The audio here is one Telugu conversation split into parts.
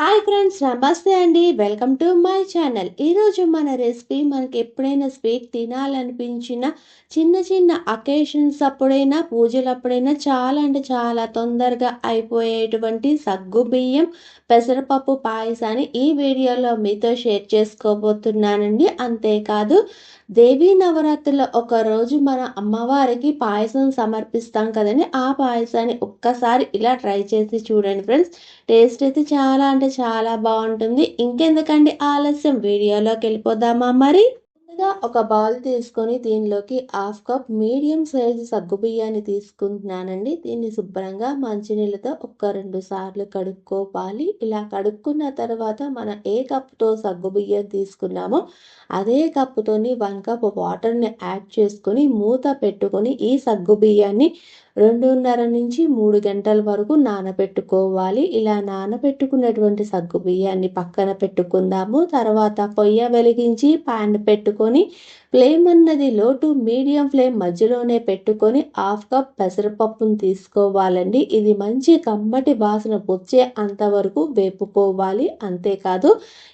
హాయ్ ఫ్రెండ్స్ నమస్తే అండి. వెల్కమ్ టు మై ఛానల్ ఈరోజు మన రెసిపీ మనకి ఎప్పుడైనా స్వీట్ తినాలనిపించిన చిన్న చిన్న అకేషన్స్ అప్పుడైనా పూజలు అప్పుడైనా చాలా అంటే చాలా తొందరగా అయిపోయేటువంటి సగ్గు బియ్యం పెసరపప్పు పాయసాన్ని ఈ వీడియోలో మీతో షేర్ చేసుకోబోతున్నానండి. అంతేకాదు దేవీ నవరాత్రిలో ఒక రోజు మన అమ్మవారికి పాయసం సమర్పిస్తాం కదండి. ఆ పాయసాన్ని ఒక్కసారి ఇలా ట్రై చేసి చూడండి ఫ్రెండ్స్ టేస్ట్ అయితే చాలా అంటే చాలా బాగుంటుంది. ఇంకెందుకండి ఆలస్యం? వీడియోలోకి వెళ్ళిపోదామా మరి? ముందుగా ఒక బౌల్ తీసుకొని దీనిలోకి హాఫ్ కప్ మీడియం సైజు సగ్గు బియ్యాన్ని తీసుకుంటున్నానండి. దీన్ని శుభ్రంగా మంచినీళ్ళతో ఒక రెండు సార్లు కడుక్కోవాలి. ఇలా కడుక్కున్న తర్వాత మనం ఏ కప్తో సగ్గు బియ్యం తీసుకున్నామో అదే కప్పుతోని వన్ కప్ వాటర్ని యాడ్ చేసుకొని మూత పెట్టుకొని ఈ సగ్గు బియ్యాన్ని రెండున్నర నుంచి మూడు గంటల వరకు నానబెట్టుకోవాలి. ఇలా నానబెట్టుకున్నటువంటి సగ్గు బియ్యాన్ని పక్కన పెట్టుకుందాము. తర్వాత పొయ్య వెలిగించి పాన్ పెట్టుకొని ఫ్లేమ్ అన్నది లో టు మీడియం ఫ్లేమ్ మధ్యలోనే పెట్టుకొని హాఫ్ కప్ పెసరపప్పును తీసుకోవాలండి. ఇది మంచి కమ్మటి వాసన వచ్చే అంతవరకు వేపుకోవాలి. అంతేకాదు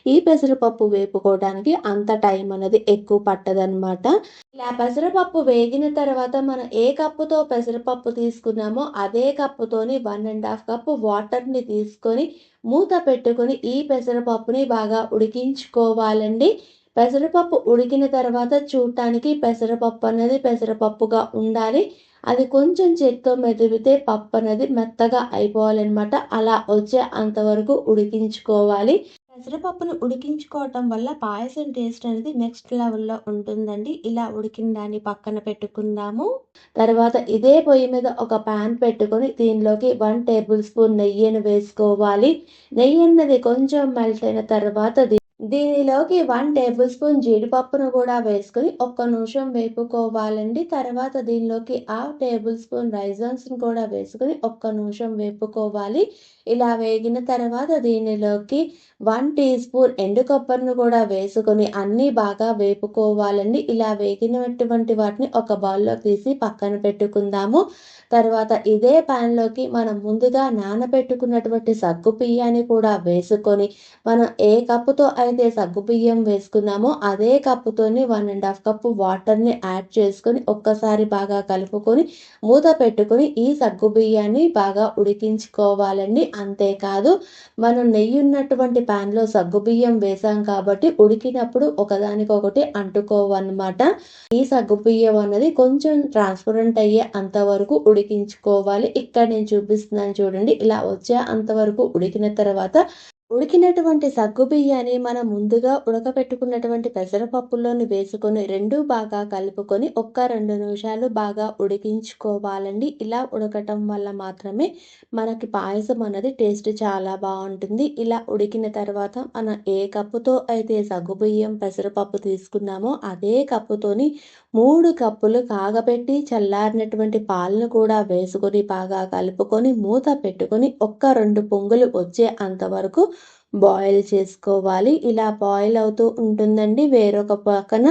ఈ పెసరపప్పు వేపుకోవడానికి అంత టైం అనేది ఎక్కువ పట్టదనమాట ఇలా పెసరపప్పు వేగిన తర్వాత మనం ఏ కప్పుతో పెసరపప్పు కప్పు తీసుకున్నామో అదే కప్పుతోని వన్ అండ్ హాఫ్ కప్ వాటర్ని తీసుకొని మూత పెట్టుకొని ఈ పెసరపప్పుని బాగా ఉడికించుకోవాలండి. పెసరపప్పు ఉడికిన తర్వాత చూడటానికి పెసరపప్పు అనేది పెసరపప్పుగా ఉండాలి. అది కొంచెం చేత్తో మెదిపితే పప్పు అనేది మెత్తగా అయిపోవాలన్నమాట. అలా వచ్చే అంతవరకు ఉడికించుకోవాలి. పెసరపప్పును ఉడికించుకోవటం వల్ల పాయసం టేస్ట్ అనేది నెక్స్ట్ లెవెల్లో ఉంటుందండి. ఇలా ఉడికిన దాన్ని పక్కన పెట్టుకుందాము. తర్వాత ఇదే పొయ్యి మీద ఒక ప్యాన్ పెట్టుకొని దీనిలోకి వన్ టేబుల్ స్పూన్ నెయ్యిని వేసుకోవాలి. నెయ్యి అన్నది కొంచెం మెల్ట్ అయిన తర్వాత దీనిలోకి వన్ టేబుల్ స్పూన్ జీడిపప్పును కూడా వేసుకుని ఒక్క నిమిషం వేపుకోవాలండి. తర్వాత దీనిలోకి హాఫ్ టేబుల్ స్పూన్ రైజన్స్ని కూడా వేసుకొని ఒక్క నిమిషం వేపుకోవాలి. ఇలా వేగిన తర్వాత దీనిలోకి వన్ టీ స్పూన్ ఎండు కొబ్బరిని కూడా వేసుకొని అన్నీ బాగా వేపుకోవాలండి. ఇలా వేగినటువంటి వాటిని ఒక బౌల్లో తీసి పక్కన పెట్టుకుందాము. తర్వాత ఇదే ప్యాన్లోకి మనం ముందుగా నానబెట్టుకున్నటువంటి సగ్గు బియ్యాన్ని కూడా వేసుకొని మనం ఏ కప్పుతో అయితే సగ్గు బియ్యం వేసుకున్నామో అదే కప్పుతోని వన్ అండ్ హాఫ్ కప్పు వాటర్ని యాడ్ చేసుకొని ఒక్కసారి బాగా కలుపుకొని మూత పెట్టుకొని ఈ సగ్గు బియ్యాన్ని బాగా ఉడికించుకోవాలండి. అంతేకాదు మనం నెయ్యి ఉన్నటువంటి ప్యాన్లో సగ్గు బియ్యం వేసాం కాబట్టి ఉడికినప్పుడు ఒకదానికొకటి అంటుకోవన్నమాట. ఈ సగ్గు బియ్యం అన్నది కొంచెం ట్రాన్స్పరెంట్ అయ్యే అంతవరకు ఉడికించుకోవాలి. ఇక్కడ నేను చూపిస్తున్నాను చూడండి ఇలా వచ్చే అంతవరకు ఉడికిన తర్వాత ఉడికినటువంటి సగ్గు బియ్యాన్ని మనం ముందుగా ఉడకపెట్టుకున్నటువంటి పెసరపప్పులోని వేసుకొని రెండు బాగా కలుపుకొని ఒక్క రెండు నిమిషాలు బాగా ఉడికించుకోవాలండి. ఇలా ఉడకటం వల్ల మాత్రమే మనకి పాయసం అనేది టేస్ట్ చాలా బాగుంటుంది. ఇలా ఉడికిన తర్వాత మనం ఏ కప్పుతో అయితే సగ్గు బియ్యం పెసరపప్పు తీసుకున్నామో అదే కప్పుతోని మూడు కప్పులు కాగబెట్టి చల్లారినటువంటి పాలను కూడా వేసుకొని బాగా కలుపుకొని మూత పెట్టుకొని ఒక్క రెండు పొంగులు వచ్చే అంతవరకు బాయిల్ చేసుకోవాలి. ఇలా బాయిల్ అవుతూ ఉంటుందండి. వేరొక పక్కన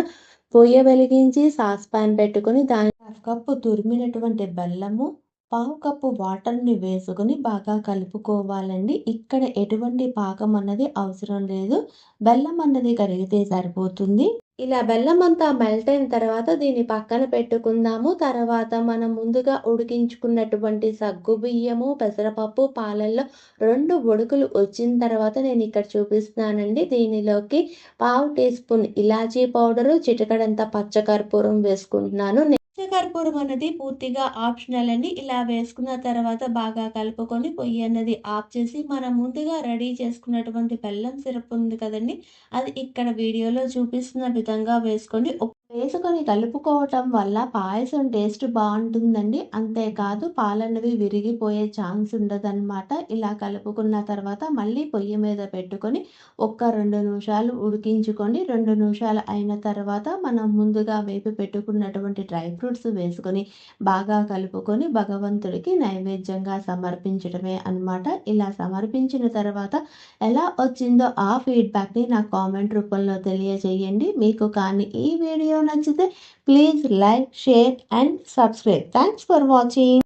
పొయ్య వెలిగించి సాస్ పాన్ పెట్టుకొని దాని హాఫ్ కప్పు తురిమినటువంటి బెల్లము పావు కప్పు వాటర్ని వేసుకొని బాగా కలుపుకోవాలండి. ఇక్కడ ఎటువంటి పాకం అన్నది అవసరం లేదు. బెల్లం అన్నది కరిగితే సరిపోతుంది. ఇలా బెల్లం అంతా మెల్ట్ అయిన తర్వాత దీన్ని పక్కన పెట్టుకుందాము. తర్వాత మనం ముందుగా ఉడికించుకున్నటువంటి సగ్గు బియ్యము పెసరపప్పు పాలల్లో రెండు ఉడుకులు వచ్చిన తర్వాత నేను ఇక్కడ చూపిస్తున్నానండి. దీనిలోకి పావు టీ స్పూన్ ఇలాచీ పౌడరు చిటకడంత పచ్చకర్పూరం వేసుకుంటున్నాను. కర్పూరం అన్నది పూర్తిగా ఆప్షనల్ అండి. ఇలా వేసుకున్న తర్వాత బాగా కలుపుకొని పొయ్యి అన్నది ఆఫ్ చేసి మనం ముందుగా రెడీ చేసుకున్నటువంటి బెల్లం సిరప్ ఉంది కదండి అది ఇక్కడ వీడియోలో చూపిస్తున్న విధంగా వేసుకోండి వేసుకొని కలుపుకోవటం వల్ల పాయసం టేస్ట్ బాగుంటుందండి. అంతేకాదు పాలన్నవి విరిగిపోయే ఛాన్స్ ఉండదన్నమాట. ఇలా కలుపుకున్న తర్వాత మళ్ళీ పొయ్యి మీద పెట్టుకొని ఒక్క రెండు నిమిషాలు ఉడికించుకొని రెండు నిమిషాలు అయిన తర్వాత మనం ముందుగా వేపి పెట్టుకున్నటువంటి డ్రై ఫ్రూట్స్ వేసుకొని బాగా కలుపుకొని భగవంతుడికి నైవేద్యంగా సమర్పించడమే అనమాట ఇలా సమర్పించిన తర్వాత ఎలా వచ్చిందో ఆ ఫీడ్బ్యాక్ని నా కామెంట్ రూపంలో తెలియజేయండి. మీకు కానీ ఈ వీడియో నచ్చితే please like share and subscribe. Thanks for watching.